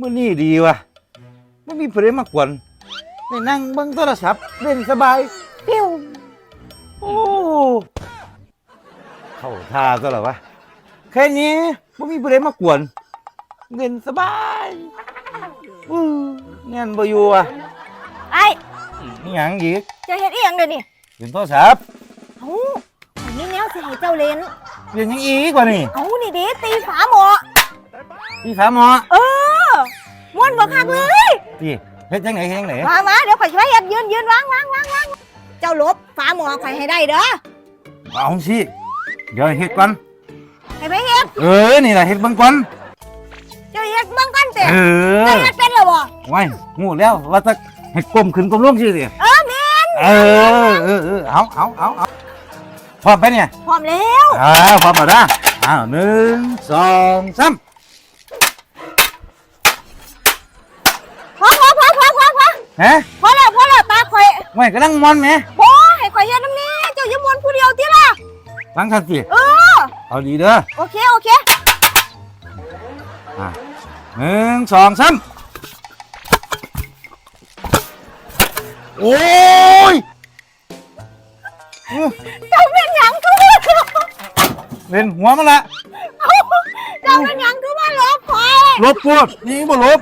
มื่อนี่ดีว่ะไม่มีประเด็นมากวนได้นั่งเบิ่งโทรศัพท์เล่นสบายปิ้วโอ้เข้าท่าซะแล้ววะแค่นี้ไม่มีประเด็นมากวนเล่นสบายอู้แน่นบ่อยู่อะไอ้นี่หยังอีกเจะเฮ็ดอีหยังเดี๋ยวนี้เล่นโทรศัพท์เอ้าอันนี้แนวสิให้เจ้าเล่นเล่นหยังอีกกว่านี่เอ้านี่เด้ตีฝาหมอพี่สามหมอเออ ม่วนบ่คักเลยพี่เฮ็ดจังไหนเฮ็ดจังไหนมามาเดี๋ยวข่อยช่วยเฮ็ดยืนยืนวางวางวางวางเจ้าลบฝาหมอข่อยให้ได้เด้อเอาสิเดี๋ยวเฮ็ดก่อนให้ไปเฮ็ดเออนี่ล่ะเฮ็ดเบิ่งก่อนเจ้าเฮ็ดเบิ่งกันเตะเออเจ้าเฮ็ดเป็นแล้วบ่ไว้หูแล้วว่าจะให้กลมขึ้นกลมลงสิสิเออแม่นเออเออเออเอาเอาเอาเอาพร้อมไปเนี่ยพร้อมแล้ว อ่าพร้อมแล้วนะอ้าวหนึ่งสองสาม พอพอพอพอพอพอ ฮะพอแล้วพอแล้วตาข่อยไว้กำลังมอนไหมพอให้ข่อยเฮ็ดน้ำนี้เจ้าอย่าม่วนผู้เดียวติล่ะฟังทันสิเออเอาดีเด้อโอเคโอเคอ่าหนึ่งสองสามโอ้ยอื้อเจ้าเป็นหยังคือว่าเล่นหัวมันละเจ้าเป็นหยังคือว่าลบข่อยลบปวดนี่บ่ลบ